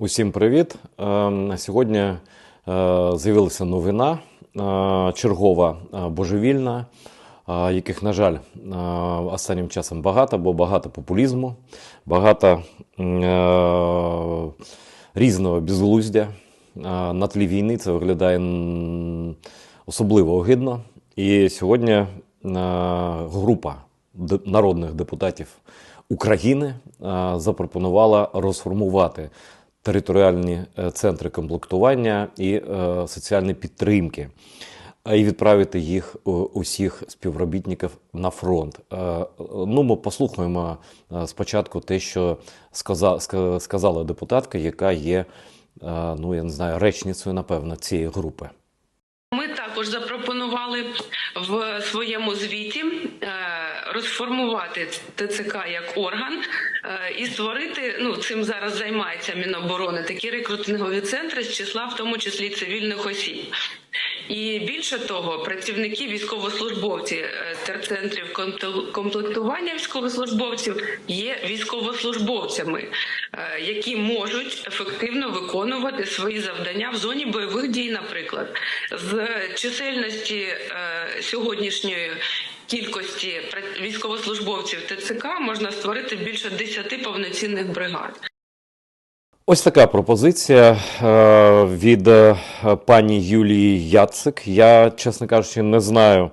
Усім привіт! Ем, Сьогодні е, з'явилася новина е, чергова е, божевільна, е, яких, на жаль, е, останнім часом багато, бо багато популізму, багато е, різного безглуздя. Е, На тлі війни це виглядає особливо огидно. І сьогодні е, група народних депутатів України е, запропонувала розформувати територіальні е, центри комплектування і е, соціальної підтримки, а і відправити їх е, усіх співробітників на фронт. Е, Ну, ми послухаємо е, спочатку те, що сказа- сказала депутатка, яка є, е, ну я не знаю, речницею, напевно, цієї групи. Ми також запропонували в своєму звіті е, розформувати ТЦК як орган е, і створити. Ну цим зараз займається Міноборони такі рекрутингові центри з числа, в тому числі цивільних осіб. І більше того, працівники військовослужбовці е, терцентрів комплектування військовослужбовців є військовослужбовцями, е, які можуть ефективно виконувати свої завдання в зоні бойових дій, наприклад, з чисельності сьогоднішньої. Кількості військовослужбовців ТЦК можна створити більше 10 повноцінних бригад. Ось така пропозиція е, від е, пані Юлії Яцик. Я, чесно кажучи, не знаю, е,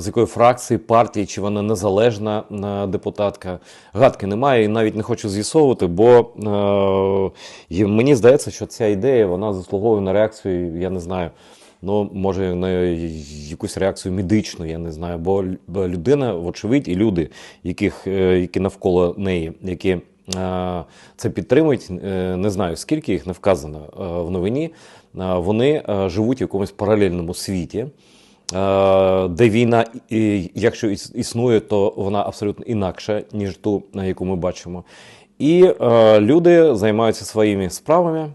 з якої фракції, партії, чи вона незалежна депутатка. Гадки немає і навіть не хочу з'ясовувати, бо е, мені здається, що ця ідея вона заслуговує на реакцію, я не знаю. Ну, може, на якусь реакцію медичну, я не знаю. Бо людина, вочевидь, і люди, яких, е, які навколо неї, які е, це підтримують, е, не знаю, скільки їх не вказано в новині. Вони живуть в якомусь паралельному світі, де війна, якщо іс- існує, то вона абсолютно інакша, ніж ту, яку ми бачимо. І е, люди займаються своїми справами,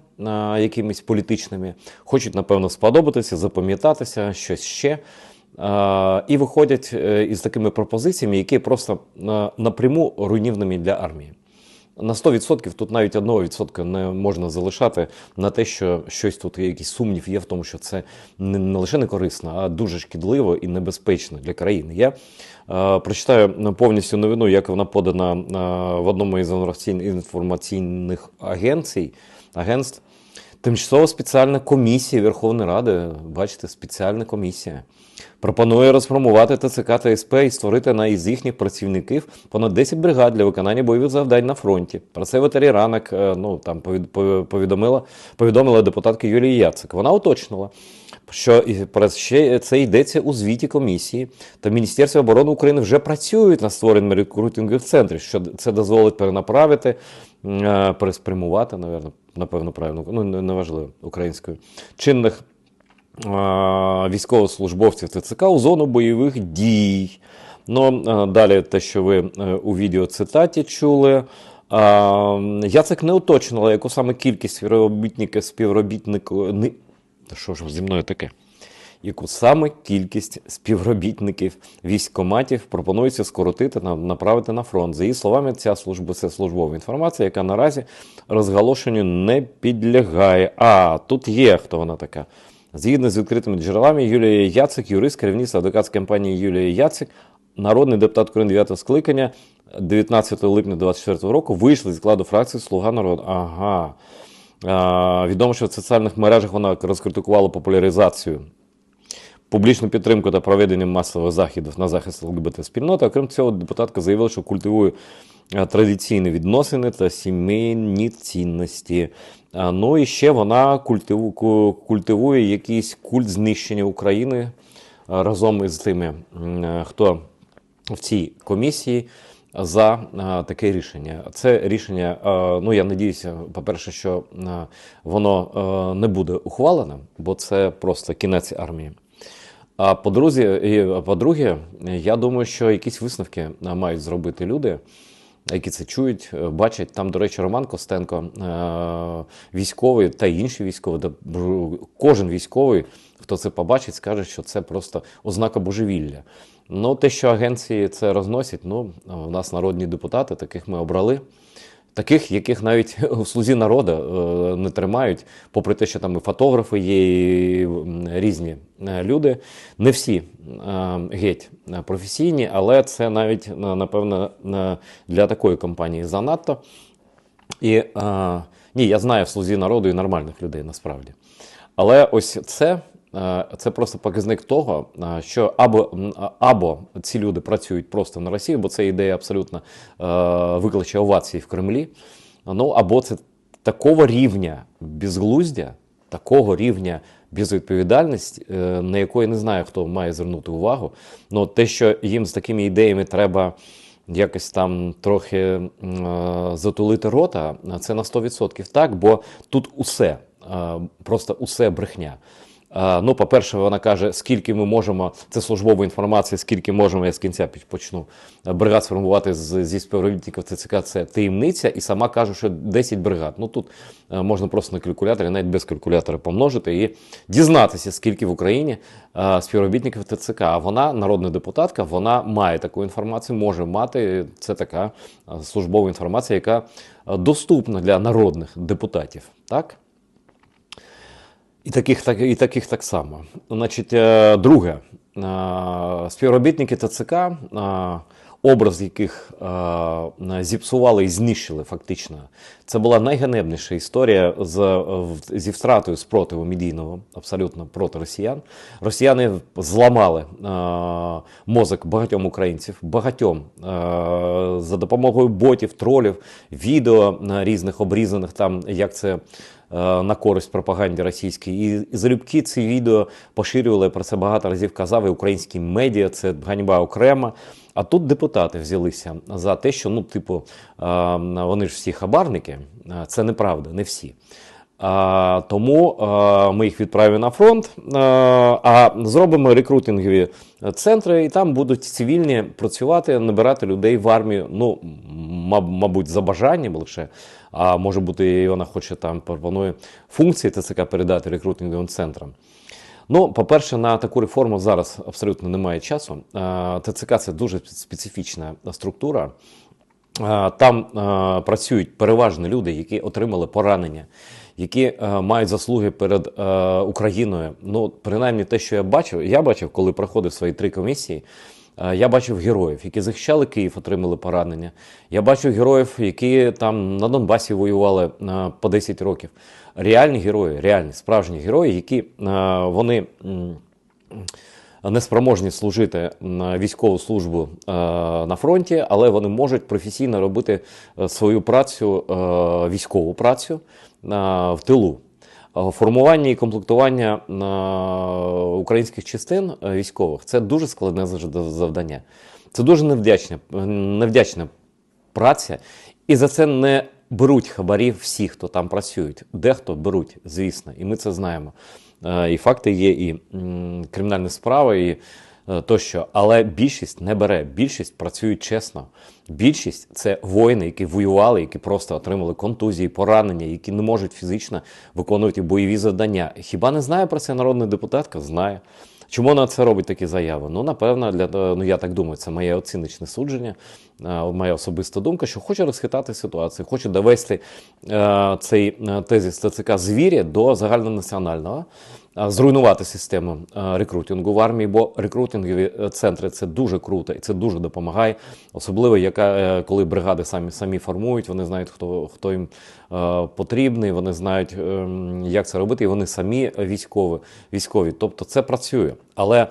якимись політичними, хочуть, напевно, сподобатися, запам'ятатися, щось ще. Е, і виходять е, із такими пропозиціями, які просто е, напряму руйнівними для армії. На 100% тут навіть 1% не можна залишати на те, що щось тут якийсь сумнів є в тому, що це не, лише не корисно, а дуже шкідливо і небезпечно для країни. Я е, прочитаю повністю новину, як вона подана е, в одному із інформаційних агенцій, агентств. Тимчасова спеціальна комісія Верховної Ради, бачите, спеціальна комісія, пропонує розформувати ТЦК та СП і створити на із їхніх працівників понад 10 бригад для виконання бойових завдань на фронті. Про це ветері ранок е, ну, там, повідомила, повідомила депутатка Юлія Яцик. Вона уточнила, що про ще це йдеться у звіті комісії, та Міністерство оборони України вже працюють над створенням рекрутингових центрів, що це дозволить перенаправити, е, переспрямувати, напевно, напевно, правильно, ну не- неважливо українською, чинних а, військовослужбовців ТЦК у зону бойових дій. Ну, е, далі те, що ви у відео цитаті чули. я Яцик не уточнила, яку саме кількість співробітників співробітник. що ж зі мною таке? Яку саме кількість співробітників військкоматів пропонується скоротити на направити на фронт. За її словами, ця служба це службова інформація, яка наразі розголошенню не підлягає. А тут є хто вона така. Згідно з відкритими джерелами, Юлія Яцик, юрист, керівництва адвокатської компанії Юлія Яцик, народний депутат України 9 скликання 19 липня 2024 року вийшли зі складу фракції Слуга народу. Ага. Відомо, що в соціальних мережах вона розкритикувала популяризацію публічну підтримку та проведення масових заходів на захист ЛГБТ спільноти. Окрім цього, депутатка заявила, що культивує е, традиційні відносини та сімейні цінності. Ну і ще вона культивує якийсь культ знищення України е, разом із тими, е, хто в цій комісії. За е, таке рішення. Це рішення, е, ну я надіюся, по-перше, що е, воно е, не буде ухвалене, бо це просто кінець армії. А по-друге, і, по-друге, я думаю, що якісь висновки мають зробити люди, які це чують, е, бачать. Там, до речі, Роман Костенко, е, військовий та інші військові, кожен військовий, хто це побачить, скаже, що це просто ознака божевілля. Ну, те, що агенції це розносять, ну, у нас народні депутати, таких ми обрали. Таких, яких навіть в слузі народу е, не тримають, попри те, що там і фотографи є, і різні е, люди. Не всі е, геть професійні, але це навіть напевно для такої компанії занадто. І ні, я знаю в слузі народу і нормальних людей насправді. Але ось це, це просто показник того, е, що або, або ці люди працюють просто на Росії, бо це ідея абсолютно е, викличе овації в Кремлі. Ну або це такого рівня безглуздя, такого рівня безвідповідальності, е, на якої не знаю, хто має звернути увагу. Ну, те, що їм з такими ідеями треба якось там трохи е, затулити рота, це на 100% так, бо тут усе, е, просто усе брехня. Ну, по-перше, вона каже, скільки ми можемо, це службова інформація, скільки можемо, я з кінця почну, е, бригад сформувати з, зі співробітників ТЦК, це таємниця, і сама каже, що 10 бригад. Ну тут е, можна просто на калькуляторі, навіть без калькулятора помножити і дізнатися, скільки в Україні е, співробітників ТЦК. А вона, народна депутатка, вона має таку інформацію, може мати. Це така службова інформація, яка доступна для народних депутатів. Так? І таких, так, і таких так само. Значить, е, друге, е, співробітники ТЦК, е, образ яких зіпсували і знищили фактично. Це була найганебніша історія з, зі втратою спротиву медійного абсолютно проти росіян. Росіяни зламали мозок багатьом українців, багатьом за допомогою ботів, тролів, відео різних обрізаних там, як це на користь пропаганді російській. І, і залюбки ці відео поширювали про це багато разів казав і українські медіа, це ганьба окрема. А тут депутати взялися за те, що ну, типу, е, вони ж всі хабарники. Е, Це неправда, не всі. А, тому а, ми їх відправимо на фронт, а, а зробимо рекрутингові центри, і там будуть цивільні працювати, набирати людей в армію. Ну, ма- мабуть, за бажанням лише. А може бути, і вона хоче там пропонує функції ТЦК передати рекрутинговим центрам. Ну, по-перше, на таку реформу зараз абсолютно немає часу. ТЦК це дуже специфічна структура. Там працюють переважно люди, які отримали поранення, які а, мають заслуги перед а, Україною. Ну, принаймні, те, що я бачив, я бачив, коли проходив свої три комісії. а, Я бачив героїв, які захищали Київ, отримали поранення. Я бачив героїв, які там на Донбасі воювали а, по 10 років. Реальні герої, реальні справжні герої, які а, вони. неспроможні служити військову службу е, на фронті, але вони можуть професійно робити е, свою працю, е, військову працю е, в тилу. Е, Формування і комплектування е, українських частин е, військових це дуже складне завдання. Це дуже невдячна, невдячна праця, і за це не беруть хабарів всі, хто там працюють. Дехто беруть, звісно, і ми це знаємо. І факти є, і кримінальні справи, і тощо. Але більшість не бере. Більшість працюють чесно. Більшість це воїни, які воювали, які просто отримали контузії, поранення, які не можуть фізично виконувати бойові завдання. Хіба не знає про це народна депутатка? Знає. Чому вона це робить такі заяви? Ну, напевно, для того- ну я так думаю, це моє оціночне судження, е, моя особиста думка, що хоче розхитати ситуацію, хоче довести е, цей е, тезис ТЦК звіря до загальнонаціонального, е, зруйнувати систему рекрутингу в армії, бо рекрутингові е, центри це дуже круто і це дуже допомагає. Особливо, яка, е, коли бригади самі самі формують, вони знають, хто, хто їм е, потрібний, вони знають, ем, як це робити, і вони самі військові. військові. Тобто це працює. Але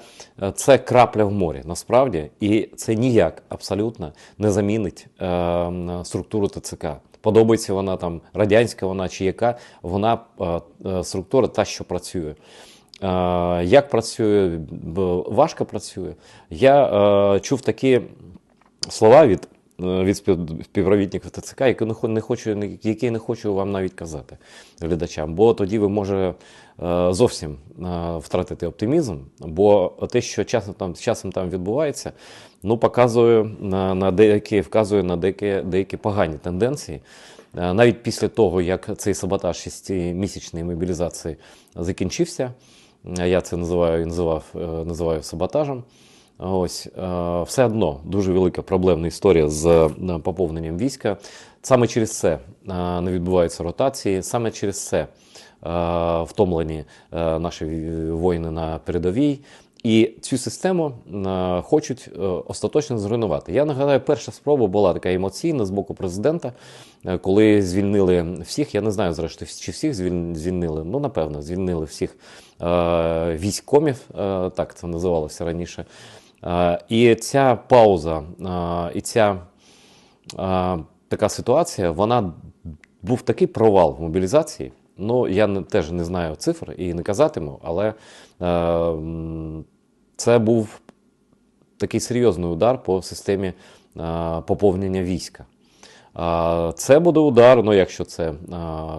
це крапля в морі насправді, і це ніяк абсолютно не замінить е, структуру ТЦК. Подобається вона там радянська, вона чи яка, вона е, е, структура та, що працює. Е, Як працює, важко працює. Я чув такі слова від, від співробітників ТЦК, які не, хочу, які не хочу вам навіть казати глядачам, бо тоді ви може е, зовсім е, втратити оптимізм, бо те, що часом там, часом там відбувається, ну, показує на, на деякі, вказує на деякі, деякі погані тенденції. Е, Навіть після того, як цей саботаж шестимісячної мобілізації закінчився, е, я це називаю, називав, е, називаю саботажем. Ось е, все одно дуже велика проблемна історія з е, поповненням війська. Саме через це е, не відбуваються ротації, саме через це втомлені наші воїни на передовій. І цю систему хочуть остаточно зруйнувати. Я нагадаю, перша спроба була така емоційна з боку президента, коли звільнили всіх. Я не знаю, зрештою, чи всіх звіль- звільнили. Ну, напевно, звільнили всіх військомів, е, так це називалося раніше. І ця пауза, і ця така ситуація, вона був такий провал в мобілізації. Ну, я теж не знаю цифр і не казатиму, але це був такий серйозний удар по системі поповнення війська. Це буде удар, ну якщо це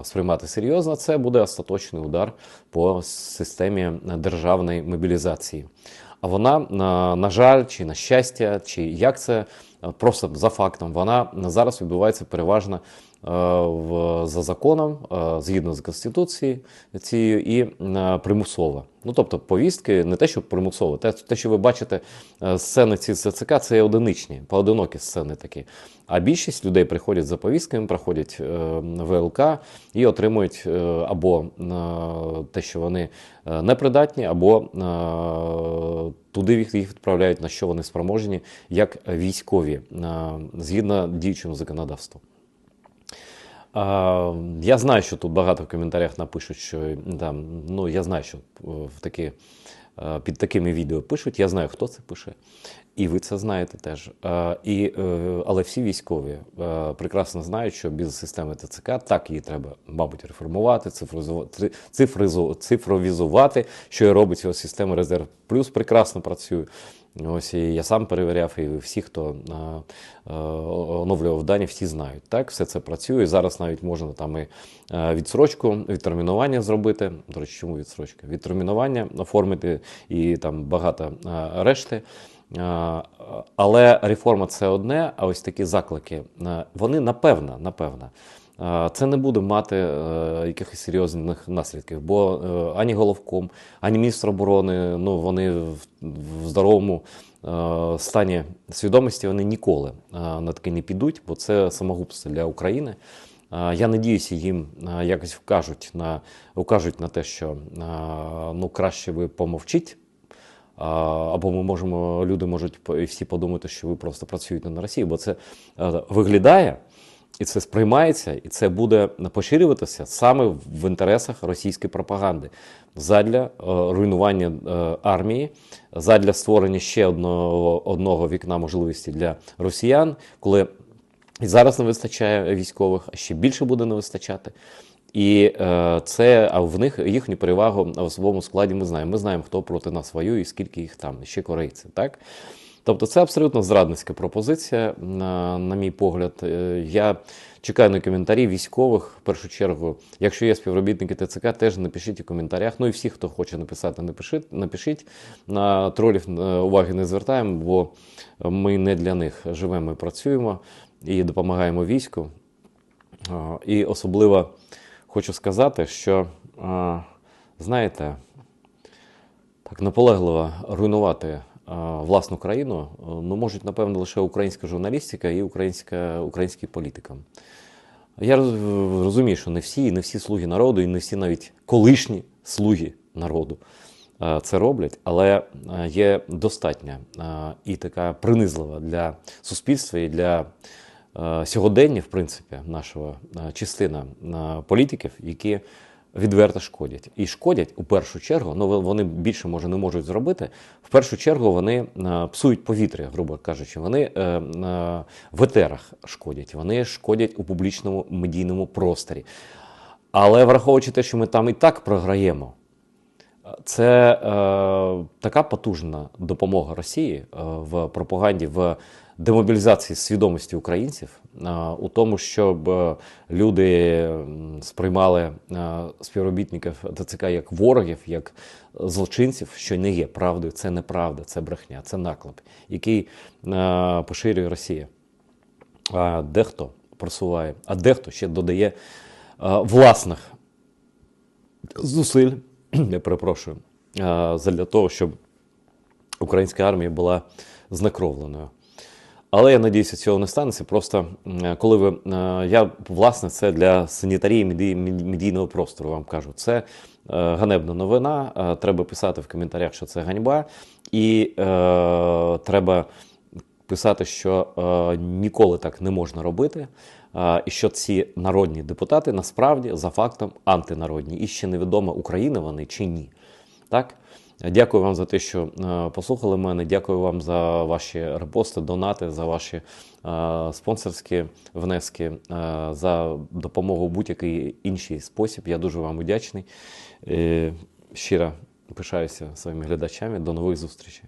сприймати серйозно, це буде остаточний удар по системі державної мобілізації. А вона, на, жаль, чи на щастя, чи як це просто за фактом, вона зараз відбувається переважно е, в, за законом, е, згідно з Конституцією цією, і е, примусово. Ну тобто повістки не те, що примусово, те, те, що ви бачите е, сцени ці ЦЦК, це є одиничні, поодинокі сцени такі. А більшість людей приходять за повістками, проходять е, ВЛК і отримують е, або е, те, що вони е, непридатні, або е, туди їх відправляють, на що вони спроможні, як військові, е, згідно діючому законодавству. Я знаю, що тут багато в коментарях напишуть, що там, ну я знаю, що е, в такі, е, під такими відео пишуть. Я знаю, хто це пише, і ви це знаєте теж. Е, І, е, але всі військові е, прекрасно знають, що без системи ТЦК так її треба, мабуть, реформувати, цифризувати, цифризу- цифровізувати, що і робить його система Резерв Плюс прекрасно працює. Ось і я сам перевіряв, і всі, хто а, а, оновлював дані, всі знають. Так, все це працює. Зараз навіть можна там і відсрочку, відтермінування зробити. До речі, чому відсрочка? Відтермінування оформити і там багато решти. А, Але реформа це одне, а ось такі заклики, вони напевно, напевно. Це не буде мати е, якихось серйозних наслідків, бо е, ані головком, ані міністр оборони, ну вони в, здоровому е, стані свідомості вони ніколи е, на таке не підуть, бо це самогубство для України. Е, Я надіюся, їм е, якось вкажуть на, вкажуть на те, що е, ну, краще ви помовчіть. Або ми можемо, люди можуть всі подумати, що ви просто працюєте на Росії, бо це е, виглядає і це сприймається, і це буде поширюватися саме в інтересах російської пропаганди задля е, руйнування е, армії, задля створення ще одного, одного вікна можливості для росіян, коли і зараз не вистачає військових, а ще більше буде не вистачати. І е, це, а в них їхню перевагу в особовому складі ми знаємо. Ми знаємо, хто проти нас воює і скільки їх там, ще корейці. Так? Тобто це абсолютно зрадницька пропозиція, на, на мій погляд. Е, Я чекаю на коментарі військових в першу чергу. Якщо є співробітники ТЦК, теж напишіть у коментарях. Ну і всі, хто хоче написати, напишіть. напишіть. На тролів е, уваги не звертаємо, бо ми не для них живемо і працюємо і допомагаємо війську. І особливо хочу сказати, що, знаєте, так наполегливо руйнувати власну країну ну, можуть, напевно, лише українська журналістика і українська, український політика. Я розумію, що не всі, і не всі слуги народу, і не всі навіть колишні слуги народу е, це роблять, але е, є достатня е, і така принизлива для суспільства і для е, сьогодення, в принципі, нашого е, частина е, політиків, які відверто шкодять. І шкодять у першу чергу, ну вони більше може не можуть зробити. В першу чергу вони е, псують повітря, грубо кажучи. Вони е, е, в етерах шкодять, вони шкодять у публічному медійному просторі. Але враховуючи те, що ми там і так програємо, це е, така потужна допомога Росії е, в пропаганді, в демобілізації свідомості українців, у тому, щоб е, люди сприймали е, співробітників ТЦК як ворогів, як злочинців, що не є правдою. Це неправда, це брехня, це наклеп, який е, поширює Росія. А дехто просуває, а дехто ще додає власних зусиль, я перепрошую, для того, щоб українська армія була знекровленою. Але я надіюся, цього не станеться. Просто коли ви. е, Я, власне, це для санітарії медійного простору вам кажу. Це е, ганебна новина. е, Треба писати в коментарях, що це ганьба. І е, треба писати, що е, ніколи так не можна робити, е, і що ці народні депутати насправді за фактом антинародні. І ще невідомо, України вони чи ні. Так? Дякую вам за те, що е, послухали мене. Дякую вам за ваші репости, донати, за ваші е, спонсорські внески, е, за допомогу в будь-який інший спосіб. Я дуже вам вдячний. Щиро пишаюся своїми глядачами. До нових зустрічей.